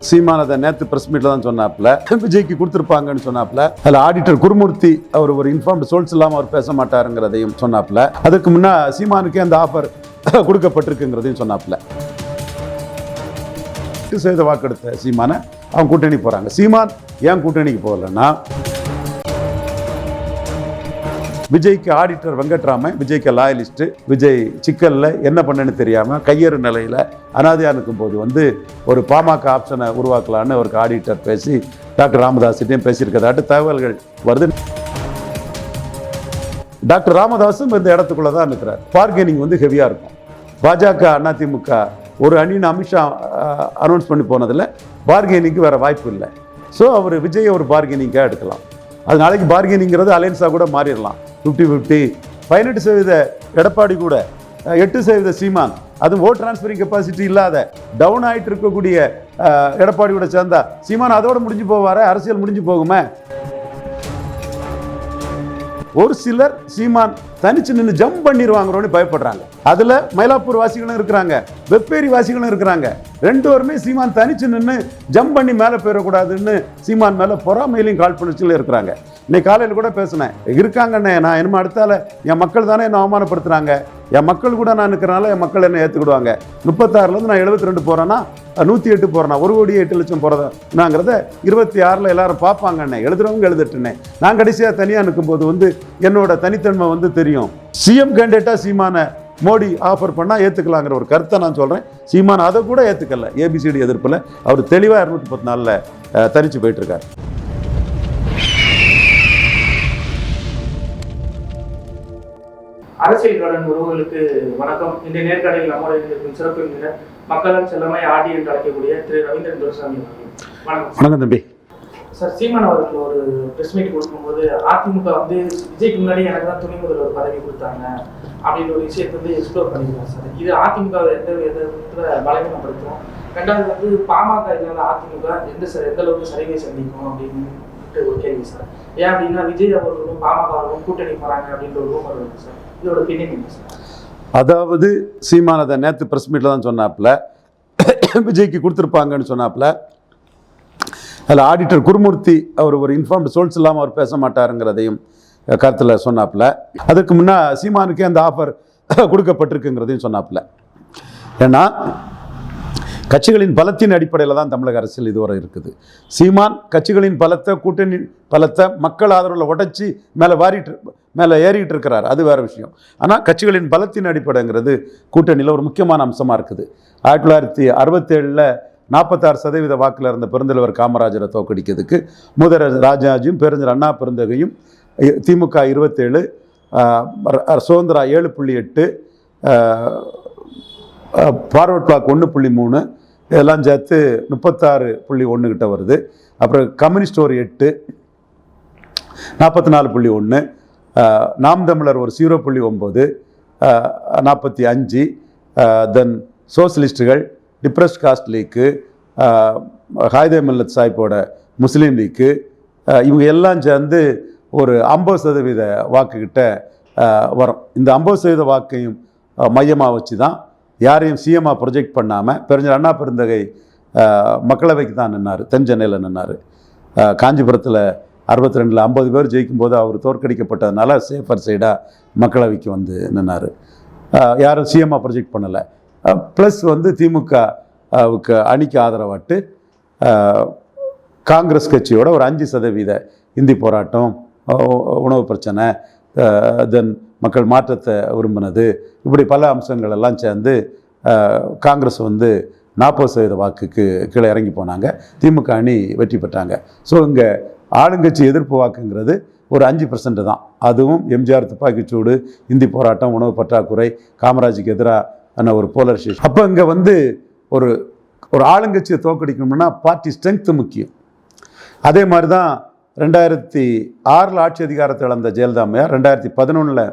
சீமானதை நேற்று பிரஸ் மீட்ல தான் சொன்னாப்ல விஜய்க்கு கொடுத்துருப்பாங்கன்னு சொன்னாப்ல அதில் ஆடிட்டர் குருமூர்த்தி அவர் ஒரு இன்ஃபார்ம்டு சோல்ஸ் இல்லாமல் அவர் பேச மாட்டாருங்கிறதையும் சொன்னாப்ல அதுக்கு முன்னா சீமானுக்கே அந்த ஆஃபர் கொடுக்கப்பட்டிருக்குங்கிறதையும் சொன்னாப்ல செய்த வாக்கெடுத்த சீமானை அவன் கூட்டணி போகிறாங்க சீமான் ஏன் கூட்டணிக்கு போகலன்னா விஜய்க்கு ஆடிட்டர் வெங்கட்ராமன் விஜய்க்கு லாயலிஸ்ட்டு விஜய் சிக்கலில் என்ன பண்ணன்னு தெரியாமல் கையறு நிலையில் அனாதையாக இருக்கும் போது வந்து ஒரு பாமக ஆப்ஷனை உருவாக்கலான்னு ஒரு ஆடிட்டர் பேசி டாக்டர் ராமதாஸ்கிட்டையும் பேசியிருக்கதாட்டு தகவல்கள் வருது. டாக்டர் ராமதாஸும் இந்த இடத்துக்குள்ள தான் இருக்கிறார் பார்கெனிங் வந்து ஹெவியாக இருக்கும். பாஜக அதிமுக ஒரு அணின்னு அமித்ஷா அனௌன்ஸ் பண்ணி போனதில் பார்கெனிங்க்கு வேறு வாய்ப்பு இல்லை. ஸோ அவர் விஜயை ஒரு பார்கெனிங்காக எடுக்கலாம். அது நாளைக்கு பார்கெனிங்கிறது அலையன்ஸாக கூட மாறிடலாம். ஃபிஃப்டி ஃபிஃப்டி பதினெட்டு சதவீத எடப்பாடி கூட எட்டு சதவீத சீமான். அதுவும் ஓட் டிரான்ஸ்ஃபரிங் கெப்பாசிட்டி இல்லாத டவுன் ஆகிட்டு இருக்கக்கூடிய எடப்பாடி கூட சேர்ந்தா சீமான் அதோட முடிஞ்சு போவார? அரசியல் முடிஞ்சு போகுமே? ஒரு சிலர் சீமான் தனிச்சு நின்று ஜம்ப் பண்ணிடுவாங்கிறோன்னு பயப்படுறாங்க. அதில் மயிலாப்பூர் வாசிகளும் இருக்கிறாங்க. வெப்பேரி வாசிகளும் இருக்கிறாங்க. ரெண்டு பேருமே சீமான் தனிச்சு நின்று ஜம்ப் பண்ணி மேலே போயிடக்கூடாதுன்னு சீமான் மேலே பொறாமையிலையும் காழ்ப்புணர்ச்சியில் இருக்கிறாங்க. இன்னைக்கு காலையில் கூட பேசினேன். இருக்காங்கண்ணே நான் என்னமோ அடுத்தால என் மக்கள் தானே என்னை அவமானப்படுத்துகிறாங்க என் மக்கள் கூட நான் இருக்கிறனால என் மக்கள் என்ன ஏற்றுக்கிடுவாங்க முப்பத்தாறுலேருந்து நான் எழுபத்தி ரெண்டு போகிறேன்னா நூற்றி எட்டு போகிறேன்னா ஒரு கோடி எட்டு லட்சம் போகிறதாங்கிறத இருபத்தி ஆறில் எல்லாரும் பார்ப்பாங்கண்ணே. எழுதுறவங்க எழுதட்டுனே நான் கடைசியாக தனியாக நிற்கும்போது வந்து என்னோட தனித்தன்மை வந்து தெரியும். சிஎம் கேண்டிடேட்டாக சீமான மோடி ஆஃபர் பண்ணால் ஏற்றுக்கலாங்கிற ஒரு கருத்தை நான் சொல்கிறேன் சீமான் அதை கூட ஏற்றுக்கல ஏபிசிடி எதிர்ப்பில். அவர் தெளிவாக இரநூத்தி பத்து நாளில் தனிச்சு போயிட்டுருக்கார் அரசியல் கடன் உறவுகளுக்கு வணக்கம். இந்த நேர்காணலில் நம்மோடு இருக்கும் சிறப்பு விருந்தினர் மக்களால் செல்லமாய் ஆடி என்று அழைக்கக்கூடிய திரு ரவீந்திரன் துரசாமி வணக்கம். வணக்கம் தம்பி. சார் சீமான் அவர்கள் ஒரு பிரஸ் மீட் கொடுக்கும்போது அதிமுக வந்து விஜய்க்கு முன்னாடி எனக்கு தான் துணை முதல்வர் பதவி கொடுத்தாங்க அப்படின்ற ஒரு விஷயத்தை வந்து எக்ஸ்ப்ளோர் பண்ணிக்கலாம் சார். இது அதிமுக எந்த விதத்துல பலவீனப்படுத்தும்? ரெண்டாவது வந்து பாமக இல்லாத அதிமுக எந்த ச- எந்த அளவுக்கு சரிவை சந்திக்கும் அப்படின்னு ஒரு கேள்வி சார். ஏன் அப்படின்னா விஜய் அவர்களும் பாமக அவர்களும் கூட்டணி போறாங்க அப்படின்ற ஒரு ரூமர் இருக்கு சார். இதோட பின்னணி அதை அதாவது சீமானதை நேற்று பிரஸ் மீட்டில் தான் சொன்னாப்புல. விஜய்க்கு கொடுத்துருப்பாங்கன்னு சொன்னாப்புல. அதில் ஆடிட்டர் குருமூர்த்தி அவர் ஒரு இன்ஃபார்ம்டு சோல்ஸ் இல்லாமல் அவர் பேச மாட்டாருங்கிறதையும் கருத்தில் சொன்னாப்புல. அதுக்கு முன்னே சீமானுக்கே அந்த ஆஃபர் கொடுக்கப்பட்டிருக்குங்கிறதையும் சொன்னாப்புல. ஏன்னா கட்சிகளின் பலத்தின் அடிப்படையில் தான் தமிழக அரசியல் இதுவரை இருக்குது. சீமான் கட்சிகளின் பலத்தை கூட்டணி பலத்தை மக்கள் ஆதரவில் உடைச்சி மேலே வாரிட்டு மேலே ஏறிக்கிட்டு இருக்கிறார். அது வேறு விஷயம். ஆனால் கட்சிகளின் பலத்தின் அடிப்படைங்கிறது கூட்டணியில் ஒரு முக்கியமான அம்சமாக இருக்குது. ஆயிரத்தி தொள்ளாயிரத்தி அறுபத்தேழில் நாற்பத்தாறு சதவீத வாக்கில் இருந்த பெருந்தலைவர் காமராஜரை தோக்கடிக்கிறதுக்கு முதல் ராஜாஜியும் பெருந்தர் அண்ணா பெருந்தகையும் திமுக இருபத்தேழு சுதந்திரா ஏழு புள்ளி எட்டு ஃபார்வர்ட் பிளாக் ஒன்று புள்ளி மூணு இதெல்லாம் சேர்த்து முப்பத்தாறு புள்ளி ஒன்று கிட்ட வருது. அப்புறம் கம்யூனிஸ்ட் ஒரு எட்டு நாற்பத்தி நாலு புள்ளி ஒன்று நாம் தமிழர் ஒரு ஜீரோ புள்ளி ஒம்பது நாற்பத்தி அஞ்சு தென் சோசியலிஸ்ட்டுகள் depressed caste league Quaid-e Millath சாய்ப்போட Muslim leak இவங்க எல்லாம் சேர்ந்து ஒரு ஐம்பது சதவீத வாக்குக்கிட்ட வரும். இந்த ஐம்பது சதவீத வாக்கையும் மையமாக வச்சு தான் யாரையும் சிஎம்மாக ப்ரொஜெக்ட் பண்ணாமல் பெருஞ்சர் அண்ணா பெருந்தகை மக்களவைக்கு தான் நின்னார் தென் சென்னையில் நின்னார். காஞ்சிபுரத்தில் அறுபத்தி ரெண்டில் ஐம்பது பேர் ஜெயிக்கும்போது அவர் தோற்கடிக்கப்பட்டதுனால சேஃபர் சைடாக மக்களவைக்கு வந்து நின்னார். யாரும் சிஎம்மாக ப்ரொஜெக்ட் பண்ணலை. ப்ளஸ் வந்து திமுகவுக்கு அணிக்கு ஆதரவாட்டு காங்கிரஸ் கட்சியோட ஒரு அஞ்சு சதவீத இந்தி போராட்டம் உணவு பிரச்சனை தென் மக்கள் மாற்றத்தை விரும்பினது. இப்படி பல அம்சங்கள் எல்லாம் சேர்ந்து காங்கிரஸ் வந்து நாற்பது சதவீத வாக்குக்கு கீழே இறங்கி போனாங்க. திமுக அணி வெற்றி பெற்றாங்க. ஸோ இங்கே ஆளுங்கட்சி எதிர்ப்பு வாக்குங்கிறது ஒரு அஞ்சு பர்சன்ட் தான். அதுவும் எம்ஜிஆர் துப்பாக்கிச்சூடு இந்தி போராட்டம் உணவு பற்றாக்குறை காமராஜுக்கு எதிரான ஒரு போலரைசேஷன் அப்போ இங்கே வந்து ஒரு ஒரு ஆளுங்கட்சியை தோற்கடிக்கணும்னா பார்ட்டி ஸ்ட்ரென்த்து முக்கியம். அதே மாதிரி தான் ரெண்டாயிரத்தி ஆறில் ஆட்சி அதிகாரத்தை இழந்த ஜெயலலிதாமையா ரெண்டாயிரத்தி பதினொன்றில்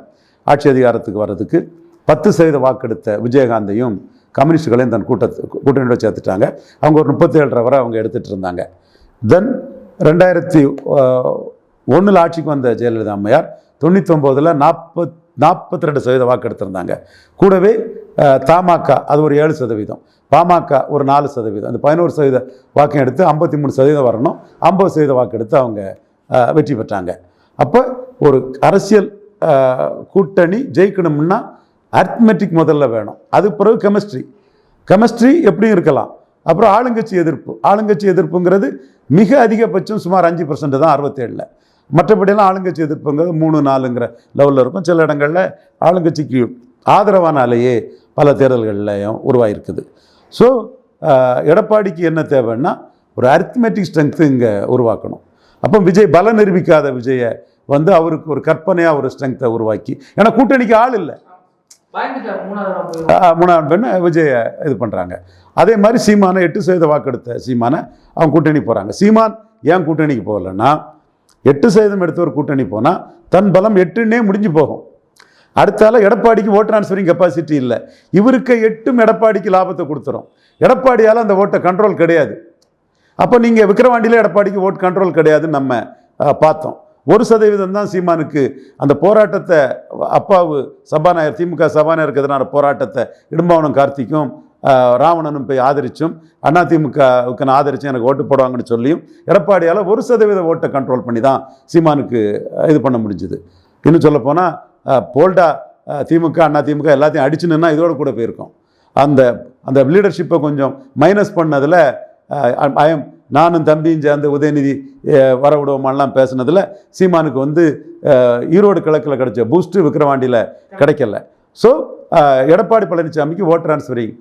ஆட்சி அதிகாரத்துக்கு வர்றதுக்கு பத்து சதவீத வாக்கெடுத்த விஜயகாந்தையும் கம்யூனிஸ்டுகளையும் தன் கூட்டத்து கூட்டணியோட சேர்த்துட்டாங்க. அவங்க ஒரு முப்பத்தேழரை வரை அவங்க எடுத்துகிட்டு இருந்தாங்க. தென் ரெண்டாயிரத்தி ஒன்றில் ஆட்சிக்கு வந்த ஜெயலலிதா அம்மையார் தொண்ணூத்தொம்போதில் நாற்பத் நாற்பத்தி ரெண்டு சதவீத வாக்கு எடுத்திருந்தாங்க கூடவே தமாக அது ஒரு ஏழு சதவீதம். பாமக ஒரு நாலு சதவீதம். அந்த பதினோரு சதவீத வாக்கு எடுத்து ஐம்பத்தி மூணு சதவீதம் வரணும். ஐம்பது சதவீத வாக்கு எடுத்து அவங்க வெற்றி பெற்றாங்க. அப்போ ஒரு அரசியல் கூட்டணி ஜெயிக்கணும்னா அர்த்மெட்டிக் முதல்ல வேணும். அது பிறகு கெமிஸ்ட்ரி கெமிஸ்ட்ரி எப்படியும் இருக்கலாம். அப்புறம் ஆளுங்கட்சி எதிர்ப்பு. ஆளுங்கட்சி எதிர்ப்புங்கிறது மிக அதிகபட்சம் சுமார் அஞ்சு பர்சன்ட் தான் அறுபத்தேழில். மற்றபடியெல்லாம் ஆளுங்கட்சி எதிர்ப்புங்கிறது மூணு நாலுங்கிற லெவலில் இருக்கும். சில இடங்களில் ஆளுங்கட்சிக்கு ஆதரவான அலையே பல தேர்தல்கள்லையும் உருவாயிருக்குது. ஸோ எடப்பாடிக்கு என்ன தேவைன்னா ஒரு அரித்மெட்டிக் ஸ்ட்ரென்த்து இங்கே உருவாக்கணும். அப்போ விஜய் பல நிரூபிக்காத விஜயை வந்து அவருக்கு ஒரு கற்பனையாக ஒரு ஸ்ட்ரென்த்தை உருவாக்கி ஏன்னா கூட்டணிக்கு ஆள் இல்லை. மூணாவது round போய் பெண் இது பண்ணுறாங்க அதே மாதிரி சீமானை எட்டு சதவீத வாக்கெடுத்த சீமானை அவங்க கூட்டணி போகிறாங்க சீமான் ஏன் கூட்டணிக்கு போகலைன்னா எட்டு சதவீதம் எடுத்த ஒரு கூட்டணி போனால் தன் பலம் எட்டுன்னே முடிஞ்சு போகும். அடுத்தால எடப்பாடிக்கு ஓட் ட்ரான்ஸ்ஃபரிங் கெப்பாசிட்டி இல்லை. இவருக்கு எட்டும் எடப்பாடிக்கு லாபத்தை கொடுத்துரும். எடப்பாடியால் அந்த ஓட்டை கண்ட்ரோல் கிடையாது. அப்போ நீங்கள் விக்கிரவாண்டியில் எடப்பாடிக்கு ஓட் கண்ட்ரோல் கிடையாதுன்னு நம்ம பார்த்தோம். ஒரு சதவீதம் தான் சீமானுக்கு அந்த போராட்டத்தை அப்பாவு சபாநாயகர் திமுக சபாநாயகருக்கு எதிரான போராட்டத்தை இடும்பாவனம் கார்த்திக்கும் ராவணனும் போய் ஆதரிச்சும் அதிமுகவுக்கு நான் ஆதரித்து எனக்கு ஓட்டு போடுவாங்கன்னு சொல்லியும் எடப்பாடியால் ஒரு சதவீத ஓட்டை கண்ட்ரோல் பண்ணி தான் சீமானுக்கு இது பண்ண முடிஞ்சுது. இன்னும் சொல்லப்போனால் போல்டா திமுக அண்ணா திமுக எல்லாத்தையும் அடிச்சுன்னா இதோடு கூட போயிருக்கோம். அந்த அந்த லீடர்ஷிப்பை கொஞ்சம் மைனஸ் பண்ணதில் ஐயம் நானும் தம்பியும் சேர்ந்து உதயநிதி அஹ், வர பேசுனதில் சீமானுக்கு வந்து ஈரோடு கிழக்கில் கிடைச்ச பூஸ்ட்டு விக்கிரவாண்டியில் கிடைக்கல. ஸோ எடப்பாடி பழனிசாமிக்கு ஓட் ட்ரான்ஸ்ஃபரிங்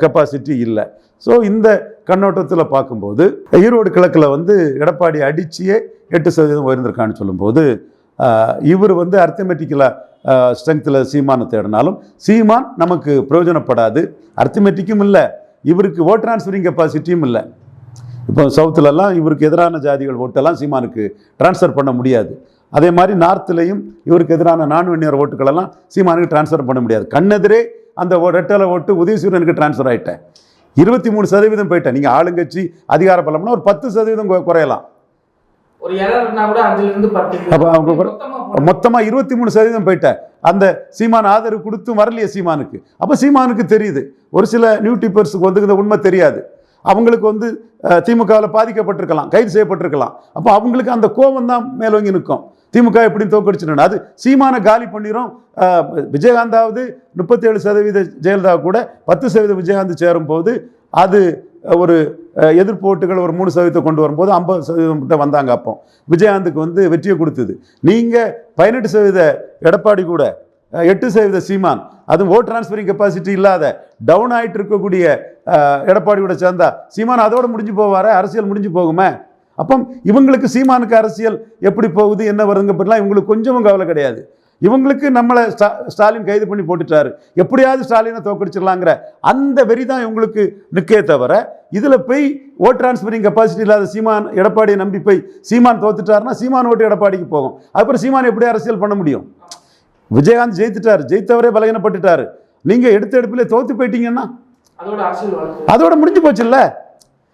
கெப்பாசிட்டி இல்லை. ஸோ இந்த கண்ணோட்டத்தில் பார்க்கும்போது ஈரோடு கிழக்கில் வந்து எடப்பாடி அடிச்சியே எட்டு சதவீதம் உயர்ந்திருக்கான்னு சொல்லும்போது இவர் வந்து அர்த்தமெட்டிக்கலாக ஸ்ட்ரென்த்தில் சீமானை தேடினாலும் சீமான் நமக்கு பிரயோஜனப்படாது. அர்த்தமெட்டிக்கும் இல்லை. இவருக்கு ஓட் ட்ரான்ஸ்ஃபரிங் கெப்பாசிட்டியும் இல்லை. இப்போ சவுத்துலலாம் இவருக்கு எதிரான ஜாதிகள் ஓட்டெல்லாம் சீமானுக்கு ட்ரான்ஸ்ஃபர் பண்ண முடியாது. அதே மாதிரி நார்த்துலேயும் இவருக்கு எதிரான நான் வெண்ணியர் ஓட்டுகளெல்லாம் சீமானுக்கு ட்ரான்ஸ்ஃபர் பண்ண முடியாது. கண்ணெதிரே அந்த ரெட்டலை ஓட்டு உதயசூரியனுக்கு ட்ரான்ஸ்ஃபர் ஆகிட்டேன் இருபத்தி மூணு சதவீதம் போயிட்டேன். நீங்கள் ஆளுங்கட்சி அதிகார பலம்னா ஒரு பத்து சதவீதம் குறை- குறையலாம். மொத்தமா மொத்தமாக இருபத்தி மூணு சதவீதம் போயிட்டேன். அந்த சீமான் ஆதரவு கொடுத்தும் வரலையே சீமானுக்கு. அப்போ சீமானுக்கு தெரியுது. ஒரு சில நியூ டிப்பர்ஸுக்கு வந்து இந்த உண்மை தெரியாது. அவங்களுக்கு வந்து திமுகவில் பாதிக்கப்பட்டிருக்கலாம் கைது செய்யப்பட்டிருக்கலாம். அப்போ அவங்களுக்கு அந்த கோபம் தான் மேலோங்கி நிற்கும். திமுக எப்படி தோக்கடிச்சிடணும் அது சீமான காலி பண்ணிடும் விஜயகாந்தாவது முப்பத்தேழு சதவீத ஜெயலலிதா கூட பத்து சதவீத விஜயகாந்த் சேரும்போது அது ஒரு எதிர்ப்பு ஓட்டுகள் ஒரு மூணு சதவீதத்தை கொண்டு வரும்போது ஐம்பது சதவீதம் கிட்ட வந்தாங்க அப்போ. விஜயகாந்துக்கு வந்து வெற்றியை கொடுத்தது. நீங்கள் பதினெட்டு சதவீத எடப்பாடி கூட எட்டு சதவீத சீமான். அதுவும் ஓட் ட்ரான்ஸ்ஃபரிங் கெப்பாசிட்டி இல்லாத டவுன் ஆகிட்டு இருக்கக்கூடிய எடப்பாடி கூட சேர்ந்தா சீமான் அதோட முடிஞ்சு போவார? அரசியல் முடிஞ்சு போகுமே? அப்போ இவங்களுக்கு சீமானுக்கு அரசியல் எப்படி போகுது என்ன வருதுங்க பற்றிலாம் இவங்களுக்கு கொஞ்சமும் கவலை கிடையாது. இவங்களுக்கு நம்மளை ஸ்டா ஸ்டாலின் கைது பண்ணி போட்டுட்டாரு. எப்படியாவது ஸ்டாலினை தோக்கடிச்சிடலாங்கிற அந்த வெறி தான் இவங்களுக்கு நிற்கே தவிர இதில் போய் ஓட் ட்ரான்ஸ்ஃபரிங் கெப்பாசிட்டி இல்லாத சீமான் எடப்பாடியை நம்பி போய் சீமான் தோத்துட்டாருன்னா சீமான் ஓட்டு எடப்பாடிக்கு போகும். அப்புறம் சீமான் எப்படி அரசியல் பண்ண முடியும்? விஜயகாந்த் ஜெயித்துட்டார் ஜெயித்தவரே பலகீனப்பட்டுட்டார். நீங்கள் எடுத்த எடுப்பிலே தோத்து போயிட்டீங்கன்னா அதோட முடிஞ்சு போச்சுல்ல?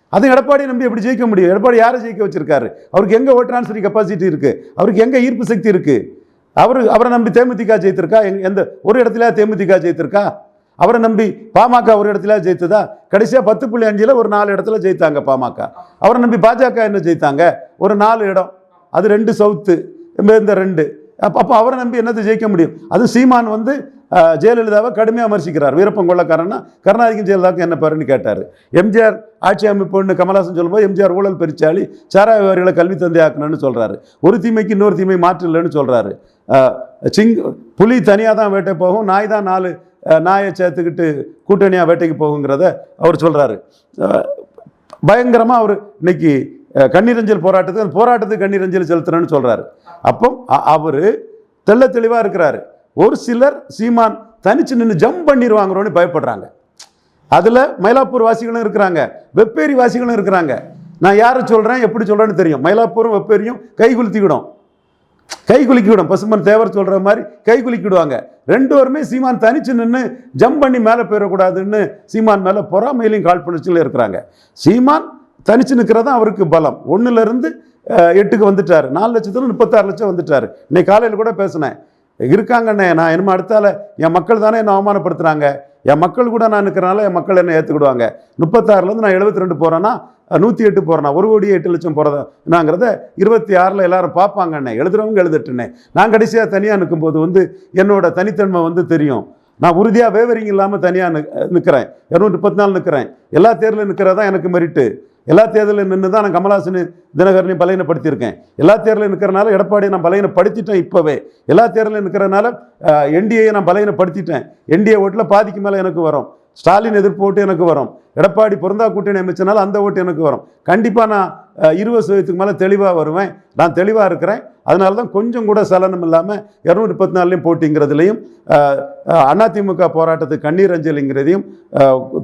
அது எடப்பாடி நம்பி எப்படி ஜெயிக்க முடியும்? எடப்பாடி யாரை ஜெயிக்க வச்சிருக்காரு? அவருக்கு எங்க ஓட் ட்ரான்ஸ்ஃபரிங் கெப்பாசிட்டி இருக்கு? அவருக்கு எங்க ஈர்ப்பு சக்தி இருக்கு? அவர் அவரை நம்பி தேமுதிக ஜெயித்திருக்கா? எங்க- எந்த ஒரு இடத்துல தேமுதிக ஜெயித்திருக்கா? அவரை நம்பி பாமக ஒரு இடத்துல ஜெயித்ததா? கடைசியா பத்து புள்ளி அஞ்சுல ஒரு நாலு இடத்துல ஜெயித்தாங்க பாமக. அவரை நம்பி பாஜக என்ன ஜெயித்தாங்க? ஒரு நாலு இடம். அது ரெண்டு சவுத்து இந்த ரெண்டு. அப்போ அவரை நம்பி என்னத்தை ஜெயிக்க முடியும்? அது சீமான் வந்து ஜெயலலிதாவை கடுமையாக விமர்சிக்கிறார். வீரப்பன் கொள்ளக்காரன்னா கருணாநிதிக்கும் ஜெயலலிதாவுக்கும் என்ன பாருன்னு கேட்டார். எம்ஜிஆர் ஆட்சி அமைப்புன்னு கமலாசன் சொல்லும்போது எம்ஜிஆர் ஊழல் பெருச்சாளி சாரா வியாபாரிகளை கல்வி தந்தை ஆக்கணும்னு சொல்கிறாரு ஒரு தீமைக்கு இன்னொரு தீமை மாற்று இல்லைன்னு சொல்கிறாரு சிங் புலி தனியாக தான் வேட்டை போகும் நாய் தான் நாலு நாயை சேர்த்துக்கிட்டு கூட்டணியாக வேட்டைக்கு போகுங்கிறத அவர் சொல்கிறாரு பயங்கரமாக அவர் இன்னைக்கு கண்ணீரஞ்சல் போராட்டத்துக்கு அந்த போராட்டத்துக்கு கண்ணீரஞ்சல் செலுத்துறேன்னு சொல்கிறாரு அப்போ அவர் தெள்ள தெளிவாக இருக்கிறாரு. ஒரு சிலர் சீமான் தனிச்சு நின்று ஜம்ப் பண்ணிடுவாங்கிறோன்னு பயப்படுறாங்க. அதில் மயிலாப்பூர் வாசிகளும் இருக்கிறாங்க. வெப்பேரி வாசிகளும் இருக்கிறாங்க. நான் யாரை சொல்கிறேன் எப்படி சொல்கிறேன்னு தெரியும். மயிலாப்பூரும் வெப்பேரியும் கை குலுத்திக்கிடும். கை குலுக்கிவிடும். பசுமன் தேவர் சொல்கிற மாதிரி கை குலுக்கிவிடுவாங்க ரெண்டு பேருமே சீமான் தனிச்சு நின்று ஜம்ப் பண்ணி மேலே போயிடக்கூடாதுன்னு சீமான் மேலே பொறாமையிலையும் காழ்ப்புணர்ச்சியில் இருக்கிறாங்க. சீமான் தனிச்சு நிற்கிறது தான் அவருக்கு பலம். ஒன்றுலேருந்து எட்டுக்கு வந்துட்டார். நாலு லட்சத்துல முப்பத்தாறு லட்சம் வந்துட்டார். இன்னைக்கு காலையில் கூட பேசினேன். இருக்காங்கண்ணே நான் என்னமோ அடுத்தால என் மக்கள் தானே என்னை அவமானப்படுத்துகிறாங்க என் மக்கள் கூட நான் இருக்கிறனால என் மக்கள் என்ன ஏற்றுக்கிடுவாங்க முப்பத்தாறுலேருந்து நான் எழுபத்தி ரெண்டு போகிறேன்னா நூற்றி எட்டு போகிறேன்னா ஒரு கோடி எட்டு லட்சம் போகிறதாங்கிறத இருபத்தி ஆறில் எல்லாரும் பார்ப்பாங்கண்ணே. எழுதுறவங்க எழுதட்டுண்ணே. நான் கடைசியாக தனியாக நிற்கும்போது வந்து என்னோட தனித்தன்மை வந்து தெரியும். நான் உறுதியாக வேவரிங் இல்லாமல் தனியாக நிற்கிறேன் இரநூற்றி முப்பத்தி நாலு நிற்கிறேன் எல்லா தேர்தலும் நிற்கிறதா எனக்கு மெரிட்டு எல்லா தேர்தலில் நின்று தான் நான் கமலாசன் தினகரனையும் பலையனப்படுத்தியிருக்கேன் எல்லா தேர்தலும் நிற்கிறனால எடப்பாடியை நான் பலையனப்படுத்திட்டேன் இப்போவே. எல்லா தேர்தலும் நிற்கிறனால என்டிஏயை நான் பலையனப்படுத்திட்டேன் என்டிஏ ஓட்டில் பாதிக்கு மேலே எனக்கு வரும். ஸ்டாலின் எதிர்ப்பு ஓட்டு எனக்கு வரும். எடப்பாடி பிறந்தா கூட்டணி அமைச்சனால அந்த ஓட்டு எனக்கு வரும். கண்டிப்பாக நான் இருபது சதவீதத்துக்கு மேலே தெளிவாக வருவேன். நான் தெளிவாக இருக்கிறேன். அதனால தான் கொஞ்சம் கூட சலனம் இல்லாமல் இரநூத்தி முப்பத்தி நாலுலையும் போட்டிங்கிறதுலையும் அதிமுக போராட்டத்துக்கு கண்ணீர் அஞ்சலிங்கிறதையும்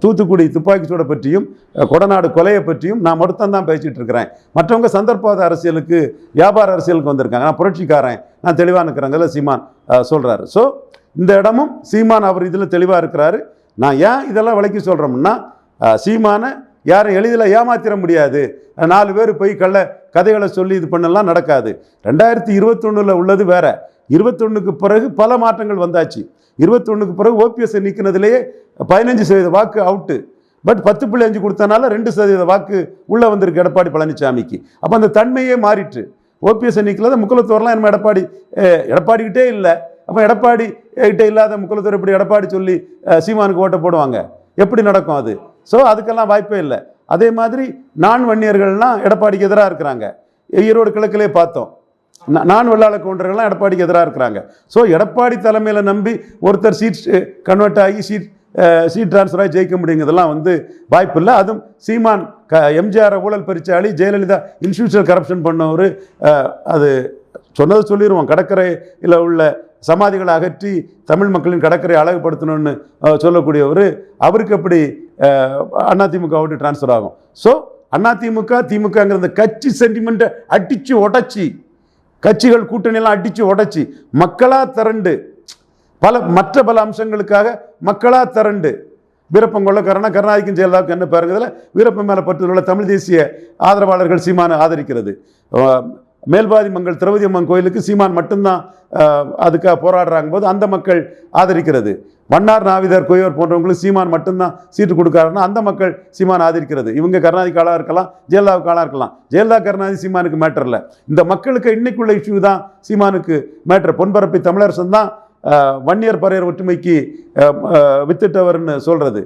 தூத்துக்குடி துப்பாக்கிச்சூடை பற்றியும் கொடநாடு கொலையை பற்றியும் நான் மட்டும் தான் பேசிகிட்டு இருக்கிறேன். மற்றவங்க சந்தர்ப்பாத அரசியலுக்கு வியாபார அரசியலுக்கு வந்திருக்காங்க. நான் புரட்சிக்காரன். நான் தெளிவாக இருக்கிறேங்கல்ல சீமான் சொல்கிறாரு ஸோ இந்த இடமும் சீமான் அவர் இதில் தெளிவாக இருக்கிறாரு. நான் ஏன் இதெல்லாம் விளக்கி சொல்கிறோம்னா சீமானை யாரும் எளிதில் ஏமாத்திர முடியாது. நாலு பேர் போய் கள்ள கதைகளை சொல்லி இது பண்ணலாம் நடக்காது. ரெண்டாயிரத்தி இருபத்தொன்னில் உள்ளது வேற. இருபத்தொன்னுக்கு பிறகு பல மாற்றங்கள் வந்தாச்சு. இருபத்தொன்னுக்கு பிறகு ஓபிஎஸ்ஸை நிற்கினதுலேயே பதினஞ்சு சதவீத வாக்கு அவுட்டு. பட் பத்து புள்ளி அஞ்சு கொடுத்தனால ரெண்டு சதவீத வாக்கு உள்ளே வந்திருக்கு எடப்பாடி பழனிசாமிக்கு அப்போ அந்த தன்மையே மாறிட்டு. ஓபிஎஸ் நிற்கல முக்குலத்தோர்லாம் நம்ம எடப்பாடி எடப்பாடிக்கிட்டே இல்லை. அப்போ எடப்பாடி கிட்டே இல்லாத முக்குலத்தோர் எப்படி எடப்பாடி சொல்லி சீமானுக்கு ஓட்டை போடுவாங்க? எப்படி நடக்கும் அது? ஸோ அதுக்கெல்லாம் வாய்ப்பே இல்லை. அதே மாதிரி நான் வன்னியர்கள்லாம் எடப்பாடிக்கு எதிராக இருக்கிறாங்க. ஈரோடு கிழக்கிலே பார்த்தோம். நான் வெள்ளாள கவுண்டர்கள்லாம் எடப்பாடிக்கு எதிராக இருக்கிறாங்க. ஸோ எடப்பாடி தலைமையில் நம்பி ஒருத்தர் சீட் கன்வெர்ட் ஆகி சீட் சீட் ட்ரான்ஸ்ஃபர் ஆகி ஜெயிக்க முடியுங்கிறதெல்லாம் வந்து வாய்ப்பு இல்லை. அதுவும் சீமான் க எம்ஜிஆர் ஊழல் பரிச்சாளி ஜெயலலிதா இன்ஸ்டியூஷனல் கரப்ஷன் பண்ணவர் அது சொன்னதை சொல்லிடுவோம் கடற்கரையில் உள்ள சமாதிகளை அகற்றி தமிழ் மக்களின் கடற்கரை அழகுபடுத்தணும்னு சொல்லக்கூடியவர் அவருக்கு எப்படி அதிமுக விட்டு ட்ரான்ஸ்ஃபர் ஆகும்? ஸோ அதிமுக திமுகங்கிற இந்த கட்சி சென்டிமெண்ட்டை அடித்து உடச்சி கட்சிகள் கூட்டணியெல்லாம் அடித்து உடச்சி மக்களாக திரண்டு பல மற்ற பல அம்சங்களுக்காக மக்களாக திரண்டு வீரப்பம் கொள்ளக்காரனா கருணாநிதிக்கும் செயலாக்கு என்ன பாருங்கிறதுல வீரப்பம் மேலே பற்றுள்ள தமிழ் தேசிய ஆதரவாளர்கள் சீமானை ஆதரிக்கிறது. மேல்பாதி மங்கள் திரௌபதி அம்மன் கோயிலுக்கு சீமான் மட்டும்தான் அதுக்காக போராடுறாங்க போது அந்த மக்கள் ஆதரிக்கிறது. மன்னார் நாவிதர் குயவர் போன்றவங்களுக்கு சீமான் மட்டும்தான் சீட்டு கொடுக்காருன்னா அந்த மக்கள் சீமான் ஆதரிக்கிறது. இவங்க கருணாதி ஆளாக இருக்கலாம் ஜெயலலிதாவுக்கு ஆளாக இருக்கலாம். ஜெயலலிதா கருணாநிதி சீமானுக்கு மேட்டர் இல்லை. இந்த மக்களுக்கு இன்னைக்குள்ள இஷ்யூ தான் சீமானுக்கு மேட்டர் பொன்பரப்பி தமிழரசன் தான் வன்னியர் பறையர் ஒற்றுமைக்கு வித்திட்டவர்னு சொல்கிறது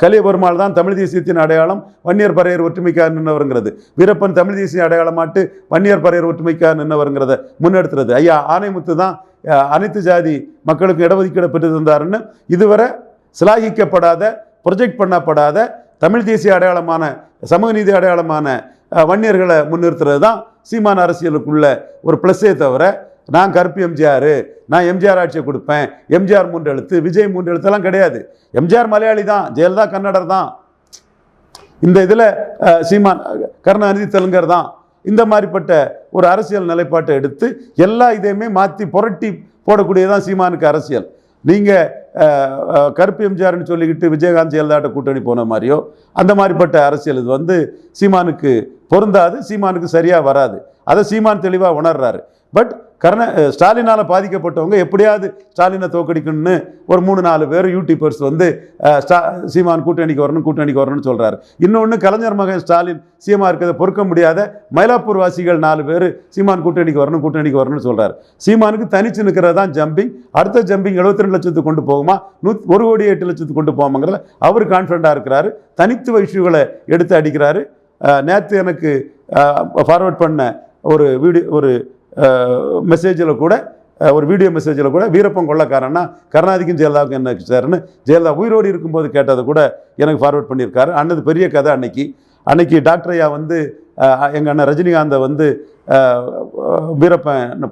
கலிய பெருமாள் தான் தமிழ் தேசியத்தின் அடையாளம் வன்னியர் பறையர் ஒற்றுமைக்காக நின்றவருங்கிறது வீரப்பன் தமிழ் தேசிய அடையாளமாட்டு வன்னியர் பறையர் ஒற்றுமைக்காக நின்றவருங்கிறத முன்னெடுத்துறது ஐயா ஆனைமுத்து தான் அனைத்து ஜாதி மக்களுக்கு இடஒதுக்கீடு பெற்று தந்தாருன்னு இதுவரை சிலாகிக்கப்படாத ப்ரொஜெக்ட் பண்ணப்படாத தமிழ் தேசிய அடையாளமான சமூக நீதி அடையாளமான வன்னியர்களை முன்னிறுத்துறது தான் சீமான அரசியலுக்குள்ள ஒரு ப்ளஸ்ஸே தவிர நான் கருப்பு எம்ஜிஆர் நான் எம்ஜிஆர் ஆட்சியை கொடுப்பேன் எம்ஜிஆர் மூன்று எழுத்து விஜய் மூன்று எழுத்தெல்லாம் கிடையாது. எம்ஜிஆர் மலையாளி தான் ஜெயலலிதா கன்னடர் தான். இந்த இதில் சீமான் கருணாநிதி தெலுங்கர் தான். இந்த மாதிரிப்பட்ட ஒரு அரசியல் நிலைப்பாட்டை எடுத்து எல்லா இதையுமே மாற்றி புரட்டி போடக்கூடியதான் சீமானுக்கு அரசியல். நீங்கள் கருப்பு எம்ஜிஆர்னு சொல்லிக்கிட்டு விஜயகாந்த் ஜெயலலிதாட்ட கூட்டணி போன மாதிரியோ அந்த மாதிரிப்பட்ட அரசியல் இது வந்து சீமானுக்கு பொருந்தாது சீமானுக்கு சரியாக வராது. அதை சீமான் தெளிவாக உணர்றாரு. பட் கருண ஸ்டாலினால் பாதிக்கப்பட்டவங்க எப்படியாவது ஸ்டாலினை தோக்கடிக்கணும்னு ஒரு மூணு நாலு பேர் யூடியூபர்ஸ் வந்து ஸ்டா சீமான் கூட்டணிக்கு வரணும் கூட்டணிக்கு வரணும்னு சொல்கிறாரு இன்னொன்று கலைஞர் மகன் ஸ்டாலின் சீமா இருக்கிறத பொறுக்க முடியாத மயிலாப்பூர் வாசிகள் நாலு பேர் சீமான் கூட்டணிக்கு வரணும் கூட்டணிக்கு வரணும்னு சொல்கிறார் சீமானுக்கு தனிச்சு நிற்கிறது தான் ஜம்பிங் அடுத்த ஜம்பிங் 72 ரெண்டு லட்சத்துக்கு கொண்டு போகுமா? நூ ஒரு கோடி எட்டு லட்சத்துக்கு கொண்டு போகுமாங்கிறத அவர் கான்ஃபிடண்ட்டாக இருக்கிறாரு. தனித்துவ இஷ்யூகளை எடுத்து அடிக்கிறாரு. நேற்று எனக்கு ஃபார்வர்ட் பண்ண ஒரு வீடியோ ஒரு மெசேஜில் கூட ஒரு வீடியோ மெசேஜில் கூட வீரப்பன் கொள்ளக்காரன்னா கருணாதிக்கும் ஜெயலலிதாவுக்கும் என்ன சார்னு? ஜெயலலிதா உயிரோடு இருக்கும்போது கேட்டதை கூட எனக்கு ஃபார்வர்ட் பண்ணியிருக்காரு. அண்ணது பெரிய கதை அன்னைக்கு. அன்னைக்கு டாக்டர் ஐயா வந்து எங்கள் அண்ணன் ரஜினிகாந்தை வந்து வீரப்பன்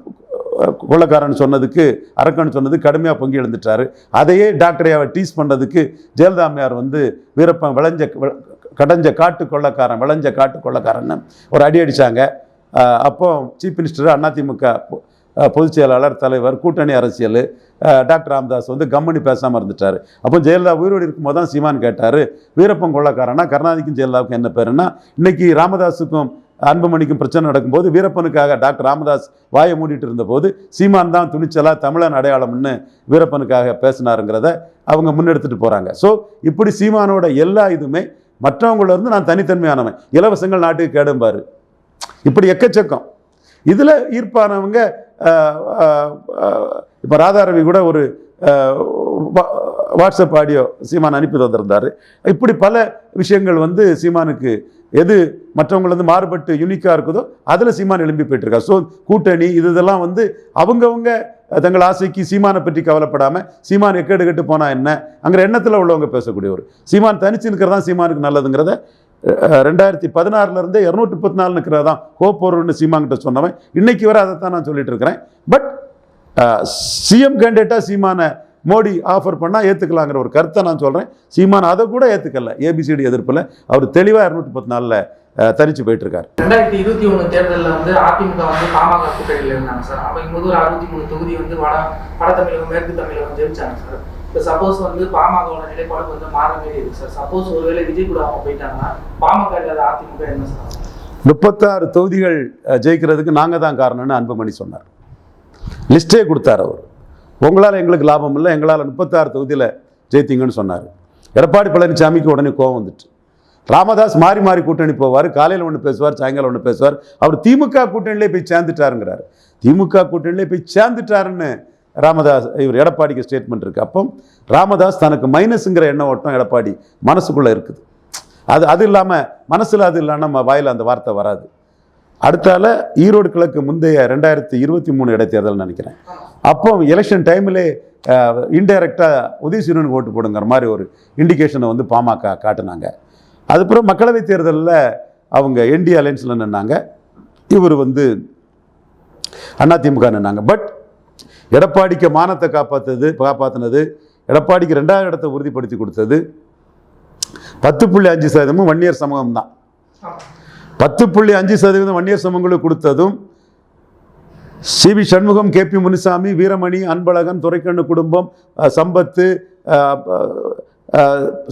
கொள்ளக்காரன் சொன்னதுக்கு அரக்கன் சொன்னது கடுமையாக பொங்கி எழுந்துட்டாரு. அதையே டாக்டரையாவை டீஸ் பண்ணதுக்கு ஜெயலலிதா அம்மையார் வந்து வீரப்பன் விளைஞ்ச கடைஞ்ச காட்டு கொள்ளக்காரன் விளைஞ்ச காட்டு கொள்ளக்காரன்னு ஒரு அடி அடித்தாங்க அப்போ சீஃப் மினிஸ்டர் அதிமுக பொதுச் செயலாளர் தலைவர் கூட்டணி அரசியல் டாக்டர் ராமதாஸ் வந்து கம்மனி பேசாமல் இருந்துட்டார். அப்போ ஜெயலலிதா உயிரோடு இருக்கும்போது தான் சீமான் கேட்டார் வீரப்பன் கொள்ளக்காரனா? கருணாநிதிக்கும் ஜெயலலிதாவுக்கும் என்ன பேருன்னா இன்றைக்கி ராமதாஸுக்கும் அன்புமணிக்கும் பிரச்சனை நடக்கும்போது வீரப்பனுக்காக டாக்டர் ராமதாஸ் வாயை மூடிட்டு இருந்தபோது சீமான் தான் துணிச்சலாக தமிழன் அடையாளம்னு வீரப்பனுக்காக பேசினாருங்கிறத அவங்க முன்னெடுத்துட்டு போகிறாங்க ஸோ இப்படி சீமானோட எல்லா இதுவுமே மற்றவங்கள இருந்து நான் தனித்தன்மையானவன். இலவசங்கள் நாட்டுக்கு கேடும்பாரு. இப்படி எக்கச்சக்கம். இதில் ஈர்ப்பானவங்க இப்போ ராதாரவி கூட ஒரு வா- வாட்ஸ்அப் ஆடியோ சீமான் அனுப்பி தந்திருந்தார். இப்படி பல விஷயங்கள் வந்து சீமானுக்கு எது மற்றவங்களது மாறுபட்டு யூனிக்காக இருக்குதோ அதில் சீமான் எழும்பி போயிட்டுருக்கா ஸோ கூட்டணி இது இதெல்லாம் வந்து அவங்கவுங்க தங்கள் ஆசைக்கு சீமானை பற்றி கவலைப்படாமல் சீமான் எக்கேடு போனால் என்ன? அங்கிற எண்ணத்தில் உள்ளவங்க பேசக்கூடியவர். சீமான் தனிச்சு நிற்கிறதான் சீமானுக்கு நல்லதுங்கிறத ரெண்டாயிரத்தி பதினாறுலேருந்தே இரநூத்தி முப்பத்தி நாலு நிற்கிறது தான் கோப்போர்னு சீமான்கிட்ட சொன்னவன். இன்னைக்கு வரை அதை தான் நான் சொல்லிட்டு இருக்கிறேன். பட் சிஎம் கேண்டிடேட்டாக சீமானை மோடி ஆஃபர் பண்ணால் ஏற்றுக்கலாங்கிற ஒரு கருத்தை நான் சொல்கிறேன் சீமான் அதை கூட ஏற்றுக்கல ஏபிசிடி எதிர்ப்பில் அவர் தெளிவாக இரநூத்தி முப்பத்தி நாலில் தரிச்சு போயிட்டு இருக்காரு ரெண்டாயிரத்தி இருபத்தி ஒண்ணு தேர்தலில் வந்து அதிமுக வந்து பாமக கூட்டணியில் இருந்தாங்க சார். அப்படிங்கும்போது ஒரு அறுபத்தி மூணு தொகுதி வந்து வட வட தமிழகம் மேற்கு தமிழகம் ஜெயிச்சாங்க சார். இப்போ சப்போஸ் வந்து பாமகவோட நிலைப்பாடு கொஞ்சம் மாற மாதிரி இருக்கு சார் சப்போஸ் ஒருவேளை விஜய் கூட அவங்க போயிட்டாங்கன்னா பாமக இல்லாத அதிமுக என்ன சார் முப்பத்தாறு தொகுதிகள் ஜெயிக்கிறதுக்கு நாங்கள் தான் காரணம்னு அன்புமணி சொன்னார். லிஸ்ட்டே கொடுத்தார் அவர். உங்களால் எங்களுக்கு லாபம் இல்லை எங்களால் முப்பத்தாறு தொகுதியில் ஜெயித்தீங்கன்னு சொன்னார். எடப்பாடி பழனிசாமிக்கு உடனே கோவம் வந்துட்டு ராமதாஸ் மாறி மாறி கூட்டணி போவார் காலையில் ஒன்று பேசுவார் சாயங்காலம் ஒன்று பேசுவார். அவர் திமுக கூட்டணியிலே போய் சேர்ந்துட்டாருங்கிறார். திமுக கூட்டணியிலே போய் சேர்ந்துட்டாருன்னு ராமதாஸ் இவர் எடப்பாடிக்கு ஸ்டேட்மெண்ட் இருக்குது அப்போ ராமதாஸ் தனக்கு மைனஸுங்கிற எண்ண ஓட்டம் எடப்பாடி மனசுக்குள்ளே இருக்குது. அது அது இல்லாமல் மனசில் அது இல்லாமல் நம்ம வாயில் அந்த வார்த்தை வராது. அடுத்தால ஈரோடு கிழக்கு முந்தைய ரெண்டாயிரத்தி இருபத்தி மூணு இடைத்தேர்தல் நினைக்கிறேன். அப்போ எலெக்ஷன் டைமிலே இன்டைரக்டாக உதயசூரியனுக்கு ஓட்டு போடுங்கிற மாதிரி ஒரு இண்டிகேஷனை வந்து பாமக காட்டினாங்க. அதுக்கப்புறம் மக்களவைத் தேர்தலில் அவங்க என்டி அலையன்ஸில் நின்னாங்க. இவர் வந்து அதிமுக நின்னாங்க. பட் எடப்பாடிக்கு மானத்தை காப்பாற்றுது காப்பாற்றினது எடப்பாடிக்கு ரெண்டாவது இடத்தை உறுதிப்படுத்தி கொடுத்தது பத்து புள்ளி அஞ்சு சதவீதமும் வன்னியர் சமூகம் தான் பத்து புள்ளி அஞ்சு சதவீதம் வன்னியர் சமூகங்களுக்கு கொடுத்ததும் CV Shanmugam K P Munusamy Veeramani Anbazhagan Doraikannu குடும்பம் Sampath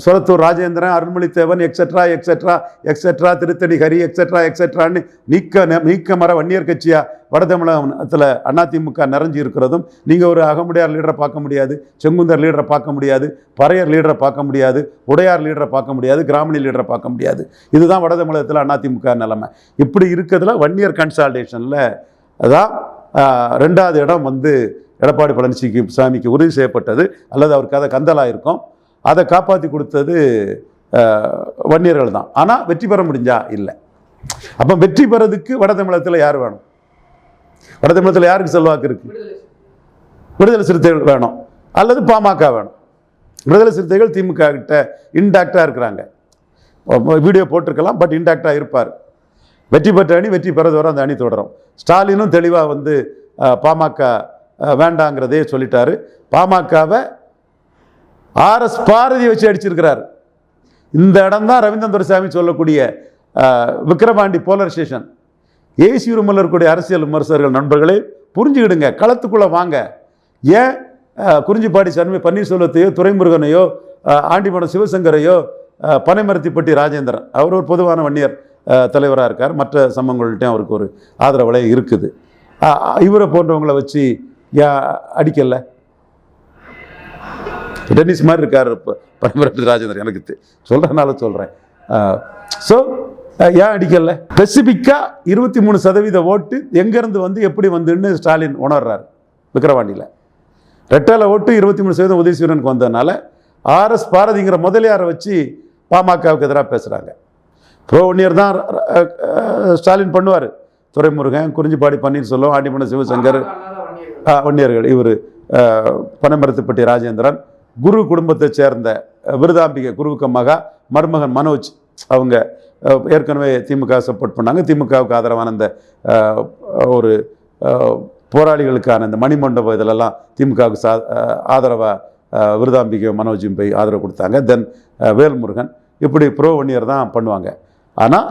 சுரத்தூர் Rajendran Arulmozhithevan etcetera etcetera etcetera Thiruthani Hari etcetera எக்ஸெட்ரான்னு நீக்க நீக்க மர வன்னியர் கட்சியாக வட தமிழகத்தில் அதிமுக நிறைஞ்சு இருக்கிறதும் நீங்கள் ஒரு அகமுடையார் லீடரை பார்க்க முடியாது செங்குந்தர் லீடரை பார்க்க முடியாது பறையர் லீடரை பார்க்க முடியாது உடையார் லீடரை பார்க்க முடியாது கிராமணி லீடரை பார்க்க முடியாது. இதுதான் வட தமிழகத்தில் அதிமுக நிலைமை. இப்படி இருக்கிறதுல வன்னியர் கன்சால்டேஷனில் அதான் ரெண்டாவது இடம் வந்து எடப்பாடி பழனிசாமிக்கு சாமிக்கு உறுதி செய்யப்பட்டது. அல்லது அவருக்கு அதை கந்தலாக இருக்கும் அதை காப்பாற்றி கொடுத்தது வன்னியர்கள் தான். ஆனால் வெற்றி பெற முடிஞ்சா? இல்லை. அப்போ வெற்றி பெறதுக்கு வட தமிழகத்தில் யார் வேணும்? வட தமிழகத்தில் யாருக்கு செல்வாக்கு இருக்கு? விடுதலை சிறுத்தைகள் வேணும். அல்லது பாமக வேணும். விடுதலை சிறுத்தைகள் திமுக கிட்ட இன்டாக்டாக இருக்கிறாங்க. வீடியோ போட்டிருக்கலாம் பட் இன்டாக்டாக இருப்பார். வெற்றி பெற்ற அணி வெற்றி பெறது வர அந்த அணி தொடரும். ஸ்டாலினும் தெளிவாக வந்து பாமக வேண்டாங்கிறதே சொல்லிட்டாரு. பாமகவை ஆர்எஸ் பாரதி வச்சு அடிச்சிருக்கிறார். இந்த இடம் தான் ரவீந்திரன் துரைசாமி சொல்லக்கூடிய அஹ், விக்கிரவாண்டி போலர் ஸ்டேஷன். ஏசி ரூமில் இருக்கக்கூடிய அரசியல் விமர்சகர்கள் நண்பர்களே புரிஞ்சுக்கிடுங்க களத்துக்குள்ளே வாங்க. ஏன் குறிஞ்சிப்பாடி சண்மி பன்னீர்செல்வத்தையோ துரைமுருகனையோ ஆண்டிமடம் சிவசங்கரையோ பனைமரத்திப்பட்டி ராஜேந்திரன் அவர் ஒரு பொதுவான வன்னியர் தலைவராக இருக்கார். மற்ற சமங்கள்கிட்டையும் அவருக்கு ஒரு ஆதரவலை இருக்குது. இவரை போன்றவங்களை வச்சு ஏன் அடிக்கலை டென்னிஸ் மாதிரி இருக்கார் இப்போ பரமரத்து ராஜேந்திரன். எனக்கு சொல்றதுனால சொல்கிறேன் ஸோ ஏன் அடிக்கல? ஸ்பெசிஃபிக்காக இருபத்தி மூணு சதவீத ஓட்டு எங்கேருந்து வந்து எப்படி வந்துன்னு ஸ்டாலின் உணர்றாரு விக்கிரவாண்டியில். ரெட்டால ஓட்டு இருபத்தி மூணு சதவீதம் உதயசூரனுக்கு வந்ததுனால ஆர்எஸ் பாரதிங்கிற முதலியாரை வச்சு பாமகவுக்கு எதிராக பேசுகிறாங்க ப்ரோ ஒன்னியர் தான் ஸ்டாலின் பண்ணுவார். துரைமுருகன் குறிஞ்சிப்பாடி பன்னீர்செல்வம் ஆண்டிமன சிவசங்கர் வன்னியர்கள். இவர் பனமரத்துப்பட்டி ராஜேந்திரன். குரு குடும்பத்தை சேர்ந்த விருதாம்பிகை குருவுக்கு மகா மருமகன் மனோஜ் அவங்க ஏற்கனவே திமுக சப்போர்ட் பண்ணாங்க. திமுகவுக்கு ஆதரவான அந்த ஒரு போராளிகளுக்கான இந்த மணிமண்டபம் இதிலெல்லாம் திமுகவுக்கு சா ஆதரவாக விருதாம்பிகை மனோஜும் போய் ஆதரவு கொடுத்தாங்க. தென் வேல்முருகன் இப்படி ப்ரோ வன்னியர் தான் பண்ணுவாங்க. ஆனால்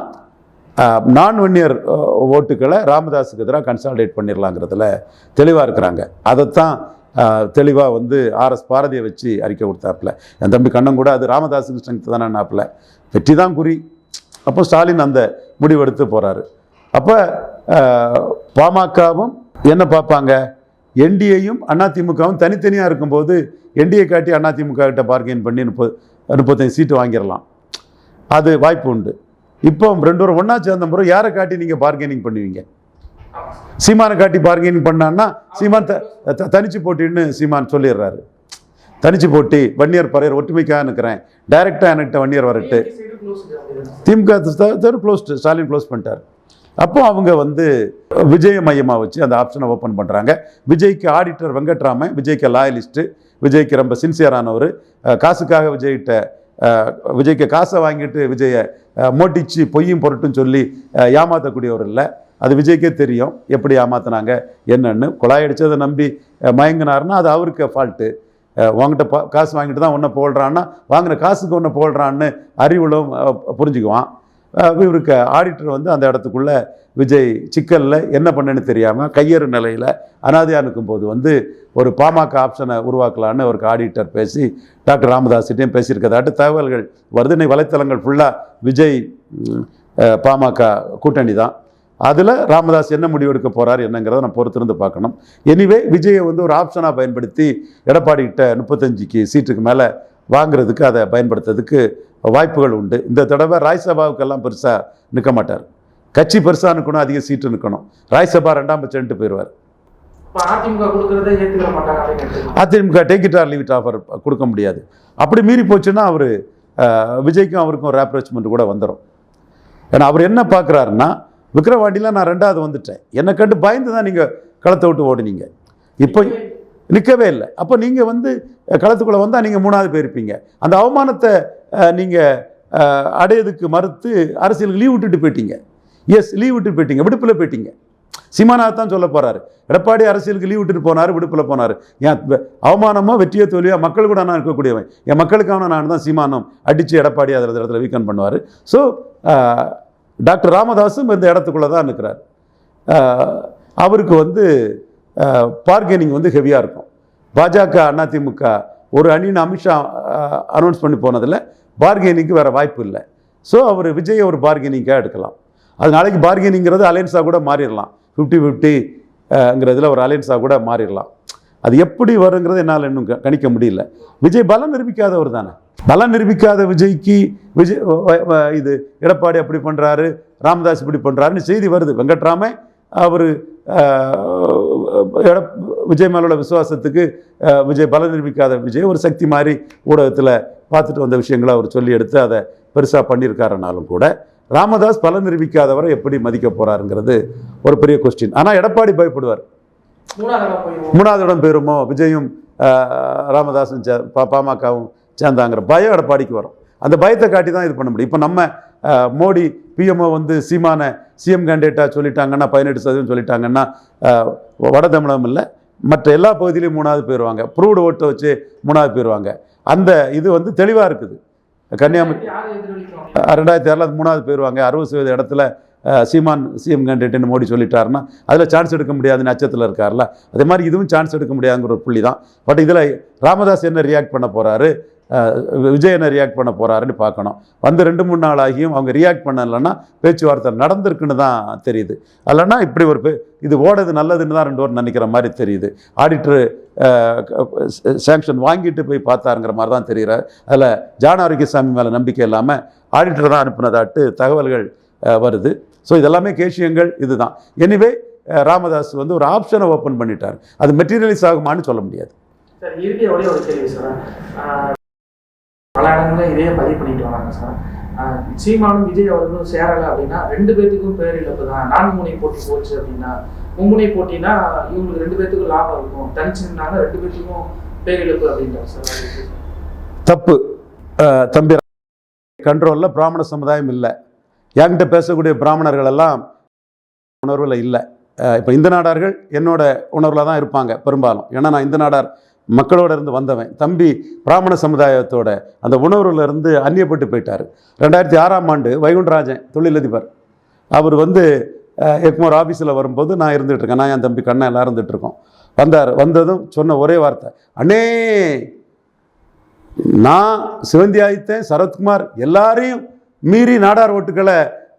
நான் வன்னியர் ஓட்டுக்களை ராமதாஸுக்கு எதிராக கன்சால்டேட் பண்ணிடலாங்கிறதுல தெளிவாக இருக்கிறாங்க. அதைத்தான் தெளிவாக வந்து ஆர்எஸ் பாரதியை வச்சு அறிக்கை கொடுத்தாப்புல. என் தம்பி கண்ணன் கூட அது ராமதாஸுக்கு ஸ்ட்ரென்த் தானே நாப்பில் வெற்றி தான் குறி. அப்போ ஸ்டாலின் அந்த முடிவெடுத்து போகிறாரு அப்போ பாமகவும் என்ன பார்ப்பாங்க? என்டிஏயும் அதிமுகவும் தனித்தனியாக இருக்கும்போது என்டிஏ காட்டி அதிமுக கிட்ட பார்கெயின் பண்ணி முப்பது முப்பத்தஞ்சு சீட்டு வாங்கிடலாம். அது வாய்ப்பு உண்டு. இப்போ ரெண்டு பேரும் ஒன்றா சேர்ந்த பிறகு யாரை காட்டி நீங்கள் பார்கெனிங் பண்ணுவீங்க? சீமானை காட்டி பாருங்கன்னு பண்ணான்னா சீமான் த தனிச்சு போட்டின்னு சீமான் சொல்லிடுறாரு. தனிச்சு போட்டி வன்னியர் பறையர் ஒற்றுமைக்காக நிற்கிறேன். டைரெக்டாக என்கிட்ட வன்னியர் வரட்டு. DMK third close Stalin close பண்ணிட்டார். அப்போ அவங்க வந்து விஜய மையமாக வச்சு அந்த ஆப்ஷனை ஓப்பன் பண்ணுறாங்க விஜய்க்கு ஆடிட்டர் வெங்கட்ராமன் விஜய்க்கு லாயலிஸ்ட்டு விஜய்க்கு ரொம்ப சின்சியரானவர் காசுக்காக விஜய்கிட்ட விஜய்க்கு காசை வாங்கிட்டு விஜயை மோட்டிச்சு பொய்யும் பொருட்டும் சொல்லி ஏமாற்றக்கூடியவர் ஏமாத்தக்கூடியவர் இல்லை. அது விஜய்க்கே தெரியும். எப்படி ஏமாத்தினாங்க என்னன்னு. குழாய் அடித்ததை நம்பி மயங்கினார்னா மயங்கினாருன்னா அது அவருக்கு ஃபால்ட்டு உங்ககிட்ட பா காசு வாங்கிட்டு தான் ஒன்றை போடுறான்னா வாங்கின காசுக்கு ஒன்று போடுறான்னு அறிவுளும் புரிஞ்சுக்குவான். இவருக்கு ஆடிட்டர் வந்து அந்த இடத்துக்குள்ளே விஜய் சிக்கலில் என்ன பண்ணுன்னு தெரியாமல் கையறு நிலையில் அனாதையாக இருக்கும்போது வந்து ஒரு பாமக ஆப்ஷனை உருவாக்கலான்னு அவருக்கு ஆடிட்டர் பேசி டாக்டர் ராமதாஸ்கிட்டையும் பேசியிருக்கதாட்டு தகவல்கள் வருது. இன்னைக்கு வலைத்தளங்கள் ஃபுல்லாக விஜய் பாமக கூட்டணி தான் அதில் ராமதாஸ் என்ன முடிவெடுக்க போகிறார் என்னங்கிறத நான் பொறுத்திருந்து பார்க்கணும். எனிவே விஜயை வந்து ஒரு ஆப்ஷனாக பயன்படுத்தி எடப்பாடி கிட்ட முப்பத்தஞ்சுக்கு சீட்டுக்கு மேலே வாங்குறதுக்கு அதை பயன்படுத்துறதுக்கு வாய்ப்புகள் உண்டு. இந்த தடவை ராஜ்சபாவுக்கெல்லாம் பெருசாக நிற்க மாட்டார். கட்சி பெருசாக நிற்கணும் அதிக சீட்டு நிற்கணும் ராஜ்சபா ரெண்டாம் பட்சம்ட்டு போயிடுவார். AIADMK take it or leave it offer கொடுக்க முடியாது. அப்படி மீறி போச்சுன்னா அவர் விஜய்க்கும் அவருக்கும் ஒரு அப்ரோச்மெண்ட் கூட வந்துடும் ஏன்னா அவர் என்ன பார்க்குறாருன்னா விக்ரவாண்டியில் நான் ரெண்டாவது வந்துட்டேன். என்னை கண்டு பயந்து தான் நீங்கள் களத்தை விட்டு ஓடுனீங்க. இப்போ நிற்கவே இல்லை. அப்போ நீங்கள் வந்து களத்துக்குள்ளே வந்தால் நீங்கள் மூணாவது போயிருப்பீங்க அந்த அவமானத்தை நீங்கள் அடையதுக்கு மறுத்து அரசியலுக்கு லீவ் விட்டுட்டு போயிட்டீங்க. எஸ் லீவ் விட்டுட்டு போயிட்டீங்க. விடுப்பில் போயிட்டீங்க. சீமானாக தான் சொல்ல போறாரு. எடப்பாடி அரசியலுக்கு லீவ் விட்டுட்டு போனார் விடுப்பில் போனார். என் அவமானமோ வெற்றியோ தோல்வியோ மக்கள் கூட நான் இருக்கக்கூடியவன். என் மக்களுக்கான நான் தான் சீமானம் அடித்து எடப்பாடி அதில் இடத்துல வீக்கன் பண்ணுவார். ஸோ டாக்டர் ராமதாஸும் இந்த இடத்துக்குள்ளே தான் இருக்கிறார் அவருக்கு வந்து பார்கெனிங் வந்து ஹெவியாக இருக்கும். பாஜக அதிமுக ஒரு அணின்னு அமித்ஷா அனௌன்ஸ் பண்ணி போனதில் பார்கெனிங்க்கு வேறு வாய்ப்பு இல்லை. ஸோ அவர் விஜயை ஒரு பார்கெனிங்காக எடுக்கலாம். அது நாளைக்கு பார்கெனிங்கிறது அலையன்ஸாக கூட மாறிடலாம். ஃபிஃப்டி ஃபிஃப்டிங்கிறதுல ஒரு அலையன்ஸாக கூட மாறிடலாம். அது எப்படி வருங்கிறது என்னால் இன்னும் க- கணிக்க முடியல. விஜய் பலம் நிரூபிக்காதவர் தானே? பலம் நிரூபிக்காத விஜய்க்கு விஜய் இது எடப்பாடி அப்படி பண்ணுறாரு ராமதாஸ் இப்படி பண்ணுறாருன்னு செய்தி வருது. வெங்கட்ராமன் அவர் விஜய் மேலோட விசுவாசத்துக்கு விஜய் பலம் நிரூபிக்காத விஜய் ஒரு சக்தி மாதிரி ஊடகத்தில் பார்த்துட்டு வந்த விஷயங்களை அவர் சொல்லி எடுத்து அதை பெருசாக பண்ணியிருக்காருனாலும் கூட ராமதாஸ் பலம் நிரூபிக்காதவரை எப்படி மதிக்க போறாருங்கிறது ஒரு பெரிய கொஸ்டின் ஆனால் எடப்பாடி பயப்படுவார். மூணாவது இடம் பெறுமோ விஜயும் ராமதாஸும் பாமகவும் சேர்ந்தாங்கிற பயம் எடப்பாடிக்கு வரும். அந்த பயத்தை காட்டி தான் இது பண்ண முடியும். இப்போ நம்ம மோடி பிஎம்ஓ வந்து சீமான சிஎம் கேண்டிடேட்டாக சொல்லிட்டாங்கன்னா பதினெட்டு சதவீதம் சொல்லிட்டாங்கன்னா வட தமிழகம் இல்லை. மற்ற எல்லா பகுதியிலையும் மூணாவது போயிடுவாங்க ப்ரூவ்டு ஓட்டை வச்சு மூணாவது போயிடுவாங்க அந்த இது வந்து தெளிவாக இருக்குது. கன்னியாகுமரி ரெண்டாயிரத்தி ஆறில் மூணாவது போயிடுவாங்க அறுபது சதவீத இடத்துல சீமான் சிஎம் கேண்டிடேட்னு மோடி சொல்லிட்டாருன்னா அதில் சான்ஸ் எடுக்க முடியாதுன்னு அச்சத்தில் இருக்கார்ல அதே மாதிரி இதுவும் சான்ஸ் எடுக்க முடியாதுங்கிற ஒரு புள்ளி தான் பட் இதில் ராமதாஸ் என்ன ரியாக்ட் பண்ண போகிறாரு விஜயனை ரியாக்ட் பண்ண போகிறாருன்னு பார்க்கணும். வந்து ரெண்டு மூணு நாள் ஆகியும் அவங்க ரியாக்ட் பண்ணலைன்னா பேச்சுவார்த்தை நடந்திருக்குன்னு தான் தெரியுது. அல்லைன்னா இப்படி ஒரு பே இது ஓடது நல்லதுன்னு தான் ரெண்டு பேரும் நினைக்கிற மாதிரி தெரியுது. ஆடிட்டர் சேங்ஷன் வாங்கிட்டு போய் பார்த்தாருங்கிற மாதிரி தான் தெரிகிறார். அதில் ஜான ஆரோக்கியசாமி மேலே நம்பிக்கை இல்லாமல் ஆடிட்டர் தான் அனுப்பினதாட்டு தகவல்கள் வருது. ஸோ இதெல்லாமே கேஷியங்கள் இதுதான். எனிவே ராமதாஸ் வந்து ஒரு ஆப்ஷனை ஓப்பன் பண்ணிட்டார். அது மெட்டீரியலைஸ் ஆகுமான்னு சொல்ல முடியாது. சார் இறுதிய ஒரே ஒரு கேள்வி சார் பல இடங்களில் இதே பதிவு பண்ணிட்டு வராங்க சார். சீமானும் விஜய் அவர்களும் சேரலை அப்படின்னா ரெண்டு பேர்த்துக்கும் பேர் இழப்பு தான் நான்கு முனை போட்டி போச்சு அப்படின்னா மும்முனை போட்டினா இவங்களுக்கு ரெண்டு பேர்த்துக்கும் லாபம் இருக்கும். தனிச்சுனாங்க ரெண்டு பேர்த்துக்கும் பேர் இழப்பு அப்படின்றாங்க சார். தப்பு. தம்பி கண்ட்ரோலில் பிராமண சமுதாயம் இல்லை. என்கிட்ட பேசக்கூடிய பிராமணர்கள் எல்லாம் உணர்வில் இல்லை. இப்போ இந்து நாடார்கள் என்னோட உணர்வில் தான் இருப்பாங்க பெரும்பாலும். ஏன்னா நான் இந்து நாடார் மக்களோட இருந்து வந்தவன் தம்பி பிராமண சமுதாயத்தோட அந்த உணர்வுல இருந்து அந்நியப்பட்டு போயிட்டார். ரெண்டாயிரத்தி ஆறாம் ஆண்டு வைகுண்டராஜன் தொழிலதிபர். அவர் வந்து எக்மோர் ஆஃபீஸில் வரும்போது நான் இருந்துகிட்ருக்கேன் நான் என் தம்பி கண்ணன் எல்லாம் இருந்துகிட்ருக்கோம் வந்தார். வந்ததும் சொன்ன ஒரே வார்த்தை. அண்ணே நான் சிவந்தி ஆதித்தன் சரத்குமார் எல்லாரையும் மீறி நாடார் ஓட்டுகளை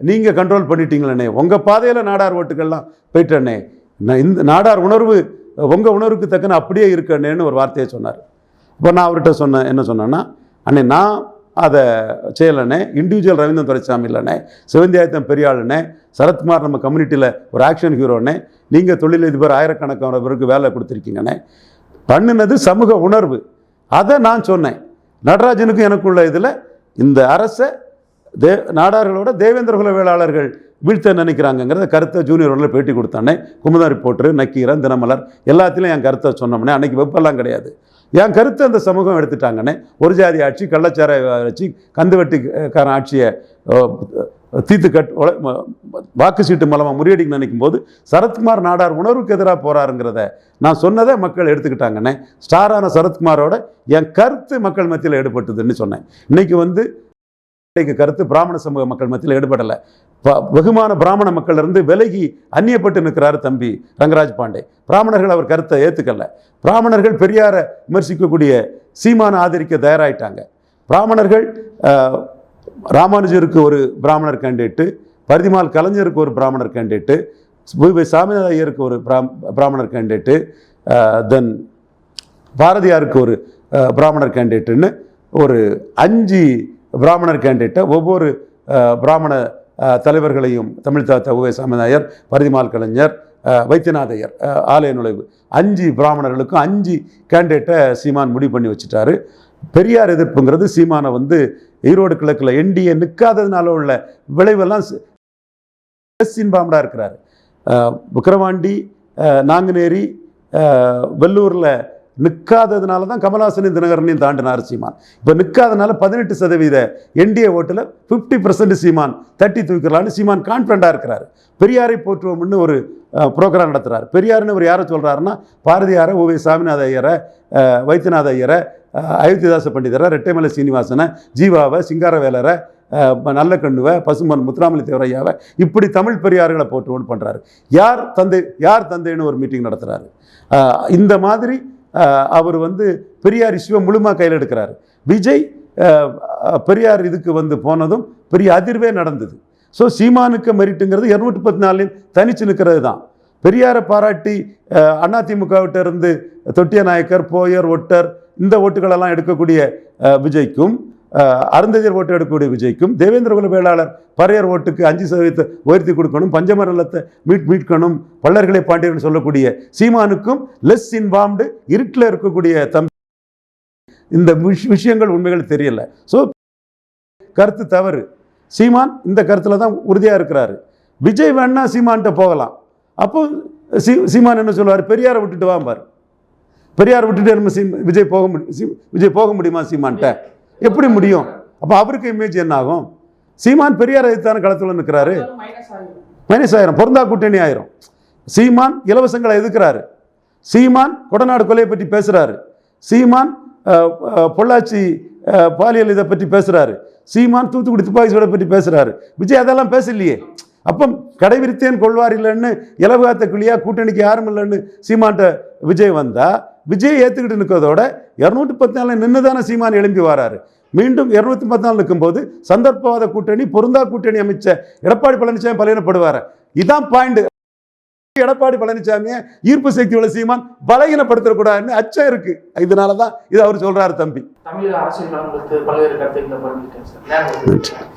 நீங்கள் கண்ட்ரோல் பண்ணிட்டீங்களே உங்கள் பாதையில் நாடார் ஓட்டுக்கள்லாம் போயிட்டேனே நான் இந்த நாடார் உணர்வு உங்கள் உணர்வுக்கு தக்கன அப்படியே இருக்கண்ணேன்னு ஒரு வார்த்தையை சொன்னார். இப்போ நான் அவர்கிட்ட சொன்னேன் என்ன சொன்னேன்னா அண்ணே நான் அதை செய்யலைண்ணே இண்டிவிஜுவல் ரவீந்திரன் துரைசாமி இல்லைண்ணே சிவந்தியாயத்தம் பெரியாளுண்ணே சரத்குமார் நம்ம கம்யூனிட்டியில் ஒரு ஆக்ஷன் ஹீரோண்ணே நீங்கள் தொழிலதிபர் ஆயிரக்கணக்கான பேருக்கு வேலை கொடுத்துருக்கீங்கண்ணே. பண்ணினது சமூக உணர்வு. அதை நான் சொன்னேன். நடராஜனுக்கும் எனக்குள்ள இதில் இந்த அரசை தே நாடார்களோட தேவேந்திர குல வேளாளர்கள் வீழ்த்த நினைக்கிறாங்கங்கிறத கருத்தை ஜூனியர் ஒன்றில் பேட்டி கொடுத்தானே. குமுதா ரிப்போர்ட்டரு நக்கீரன் தினமலர் எல்லாத்திலையும் என் கருத்தை சொன்னோம்னே அன்னைக்கு வெப்பெல்லாம் கிடையாது. என் கருத்தை அந்த சமூகம் எடுத்துட்டாங்கன்னே ஒரு ஜாதி ஆட்சி கள்ளச்சார ஆட்சி கந்துவட்டிக்காரன் ஆட்சியை தீத்து கட் வாக்கு சீட்டு மூலமாக முறியடிக்க நினைக்கும் போது சரத்குமார் நாடார் உணர்வுக்கு எதிராக போகிறாருங்கிறத நான் சொன்னதை மக்கள் எடுத்துக்கிட்டாங்கன்னே ஸ்டாரான சரத்குமாரோட என் கருத்து மக்கள் மத்தியில் ஈடுபட்டதுன்னு சொன்னேன். இன்னைக்கு வந்து இன்னைக்கு கருத்து பிராமண சமூக மக்கள் மத்தியில் ஈடுபடலை. வெகுமான பிராமண மக்கள் இருந்து விலகி அந்நியப்பட்டு நிற்கிறாரு தம்பி ரங்கராஜ் பாண்டே. பிராமணர்கள் அவர் கருத்தை ஏற்றுக்கல பிராமணர்கள் பெரியாரை விமர்சிக்கக்கூடிய சீமானை ஆதரிக்க தயாராயிட்டாங்க. பிராமணர்கள் ராமானுஜருக்கு ஒரு பிராமணர் கேண்டேட்டு பரிதிமால் கலைஞருக்கு ஒரு பிராமணர் கேண்டேட்டு பூபை சாமிநாத ஐயருக்கு ஒரு பிராம் பிராமணர் கேண்டேட்டு தென் பாரதியாருக்கு ஒரு பிராமணர் கேண்டேட்டுன்னு ஒரு அஞ்சு பிராமணர் கேண்டேட்டை ஒவ்வொரு பிராமண தலைவர்களையும் தமிழ் தாத்தா உவே சாமிநாயர் பரிதிமால் கலைஞர் வைத்தியநாதையர் ஆலய நுழைவு அஞ்சு பிராமணர்களுக்கும் அஞ்சு கேண்டேட்டை சீமான் முடிவு பண்ணி வச்சுட்டாரு. பெரியார் எதிர்ப்புங்கிறது சீமானை வந்து ஈரோடு கிழக்கில் என்டிஏ நிற்காததுனால உள்ள விளைவெல்லாம் இன்பாம்டா இருக்கிறார். அஹ், விக்கிரவாண்டி நாங்குநேரி வெள்ளூரில் நிற்காததுனால தான் கமலாசனையும் தினகரனையும் தாண்டினார் சீமான். இப்போ நிற்காதனால பதினெட்டு சதவீத என்டிஏ ஓட்டில் ஃபிஃப்டி பர்சன்ட் சீமான் தட்டி தூக்கலான்னு சீமான் கான்ஃபிடண்ட்டாக இருக்கிறார். பெரியாரை போற்றுவோம்னு ஒரு ப்ரோக்ராம் நடத்துகிறார் பெரியார்னு அவர் யாரை சொல்கிறாருன்னா பாரதியாரை ஓவி சாமிநாத ஐயரை வைத்தியநாத ஐயரை அயோத்திதாச பண்டிதரை ரெட்டைமலை சீனிவாசனை ஜீவாவை சிங்காரவேலரை நல்ல கண்ணுவை பசுமன் முத்துராமலி தேவரையாவை இப்படி தமிழ் பெரியார்களை போட்டு ஒன்று பண்ணுறாரு யார் தந்தை யார் தந்தைன்னு ஒரு மீட்டிங் நடத்துகிறாரு இந்த மாதிரி அவர் வந்து பெரியார் இஷ்யூவை முழுமா கையில் எடுக்கிறாரு. விஜய் பெரியார் இதுக்கு வந்து போனதும் பெரிய அதிர்வே நடந்தது. ஸோ சீமானுக்கு மெரிட்டுங்கிறது இரநூற்றி பத்து நாளில் தனிச்சு நிற்கிறது தான். பெரியாரை பாராட்டி அதிமுகவிட்ட இருந்து தொட்டிய நாயக்கர் போயர் ஒட்டர் இந்த ஓட்டுகளெல்லாம் எடுக்கக்கூடிய விஜய்க்கும் அருந்ததியர் ஓட்டு எடுக்கக்கூடிய விஜய்க்கும் தேவேந்திர குல வேளாளர் பறையர் ஓட்டுக்கு அஞ்சு சதவீதத்தை உயர்த்தி கொடுக்கணும் பஞ்சமரலத்தை மீட் மீட்கணும் பல்லர்களை பாண்டியர்கள் சொல்லக்கூடிய சீமானுக்கும் லெஸ் இன்வாம்டு இருட்டில் இருக்கக்கூடிய தம் இந்த விஷயங்கள் உண்மைகள் தெரியல. ஸோ கருத்து தவறு. சீமான் இந்த கருத்தில் தான் உறுதியாக இருக்கிறாரு. விஜய் வேணா சீமான்கிட்ட போகலாம். அப்போ சீ சீமான் என்ன சொல்லுவார்? பெரியாரை விட்டுட்டு வாம்பார். பெரியாரை விட்டுட்டு நம்ம சீ விஜய் போக முடியும் விஜய் போக முடியுமா சீமான்கிட்ட எப்படி முடியும்? அப்போ அவருக்கு இமேஜ் என்ன ஆகும் சீமான் பெரியார் எதிர்த்தான களத்தில் நிற்கிறாரு மைனஸ் ஆயிரம். பொருந்தா கூட்டணி ஆயிரும். சீமான் இலவசங்களை எதிர்க்கிறாரு. சீமான் கொடநாடு கொலையை பற்றி பேசுகிறாரு சீமான் பொள்ளாச்சி பாலியல் இதை பற்றி பேசுகிறாரு சீமான் தூத்துக்குடி துப்பாக்கி பற்றி பேசுறாரு. விஜய் அதெல்லாம் பேசலையே. அப்போ கடைவிரித்தேன் கொள்வார் இல்லைன்னு இலவகாத்த கிளியாக கூட்டணிக்கு யாரும் இல்லைன்னு சீமான்ட்ட விஜய் வந்தால் விஜய் ஏற்றுக்கிட்டு நிற்கிறதோட இரநூத்தி பத்து நாள் நின்று தானே சீமான் எழும்பி வராரு. மீண்டும் இருநூத்தி பத்து நாள் நிற்கும்போது சந்தர்ப்பவாத கூட்டணி பொருந்தா கூட்டணி அமைச்ச எடப்பாடி பழனிசாமி பலவீனப்படுவார். இதான் பாயிண்ட் எடப்பாடி பழனிசாமியை ஈர்ப்பு சக்தி உள்ள சீமான் பலகீனப்படுத்தக்கூடாதுன்னு அச்சம் இருக்கு. இதனால தான் இது அவர் சொல்றாரு தம்பி. தமிழக அரசியல் பல்வேறு கருத்து